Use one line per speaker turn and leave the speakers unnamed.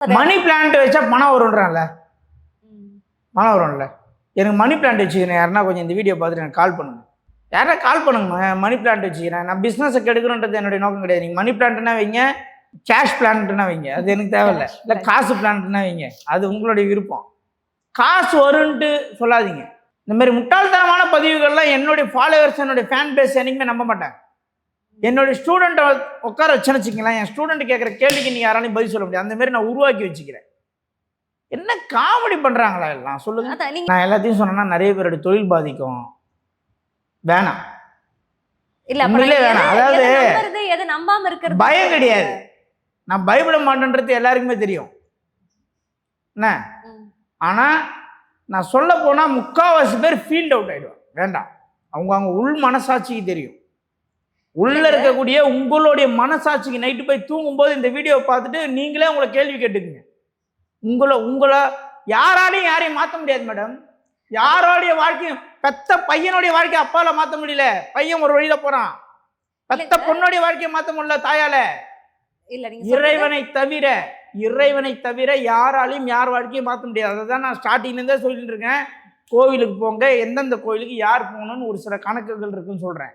Money plant வச்சா பணம் வரும்ன்றான்ல. பணம் வரும்ல. எனக்கு மணி பிளான்ட் வச்சுக்கிறேன். யாருன்னா கொஞ்சம் இந்த வீடியோ பார்த்துட்டு எனக்கு கால் பண்ணுங்க. யாரா கால் பண்ணுங்க. மணி பிளான்ட் வச்சுக்கிறேன். நான் பிஸ்னஸை கெடுக்கணுன்றது என்னுடைய நோக்கம் கிடையாது. நீங்கள் மணி பிளான்ட்னா வைங்க கேஷ் பிளான்ட்னா வைங்க. அது எனக்கு தேவையில்ல இல்லை. காசு பிளான்ட்னா வைங்க. அது உங்களுடைய விருப்பம். காசு வரும்ன்ட்டு சொல்லாதீங்க. இந்த மாதிரி முட்டாள்தனமான பதிவுகள்லாம் என்னுடைய ஃபாலோவர்ஸ் என்னுடைய ஃபேன் பேஸ் என்னைக்குமே நம்ப மாட்டாங்க என்னுடைய ஸ்டூடெண்ட்டை உட்கார வச்சுன்னு வச்சுக்கலாம் என் ஸ்டூடெண்ட் கேட்குற கேள்விக்கு நீ யாராலையும் பதில் சொல்ல முடியாது. அந்த மாதிரி நான் உருவாக்கி வச்சுக்கிறேன். என்ன காமெடி பண்ணுறாங்களா எல்லாம்? சொல்லுங்க.
அதான் நீங்க
நான் எல்லாத்தையும் சொன்னேன்னா நிறைய பேருடைய தொழில் பாதிக்கும். வேணாம்.
இல்ல
வேணாம். அதாவது
எதை நம்பாம இருக்கிறது
பயம் கிடையாது. நான் பயப்பட மாட்டேன்றது எல்லாருக்குமே தெரியும். என்ன. ஆனால் நான் சொல்ல போனால் முக்கால்வாசி பேர் ஃபீல்ட் அவுட் ஆகிடுவாங்க வேண்டாம். அவங்க அவங்க உள் மனசாட்சிக்கு தெரியும். உள்ள இருக்கக்கூடிய உங்களுடைய மனசாட்சிக்கு நைட்டு போய் தூங்கும்போது இந்த வீடியோவை பார்த்துட்டு நீங்களே உங்களை கேள்வி கேட்டுக்குங்க. உங்களை உங்களை யாராலையும் யாரையும் மாற்ற முடியாது மேடம். யாரோடைய வாழ்க்கையும் பெத்த பையனுடைய வாழ்க்கையை அப்பால மாற்ற முடியல. பையன் ஒரு வழியில போறான். பெத்த. பொண்ணுடைய வாழ்க்கையை மாற்ற முடியல தாயால. இறைவனை தவிர இறைவனை தவிர யாராலையும் யார் வாழ்க்கையும் மாற்ற முடியாது. அதை தான் நான் ஸ்டார்டிங்லேருந்தே சொல்லிட்டு இருக்கேன். கோவிலுக்கு போங்க. எந்தெந்த கோவிலுக்கு யார் போகணும்னு ஒரு சில கணக்குகள் இருக்குன்னு சொல்கிறேன்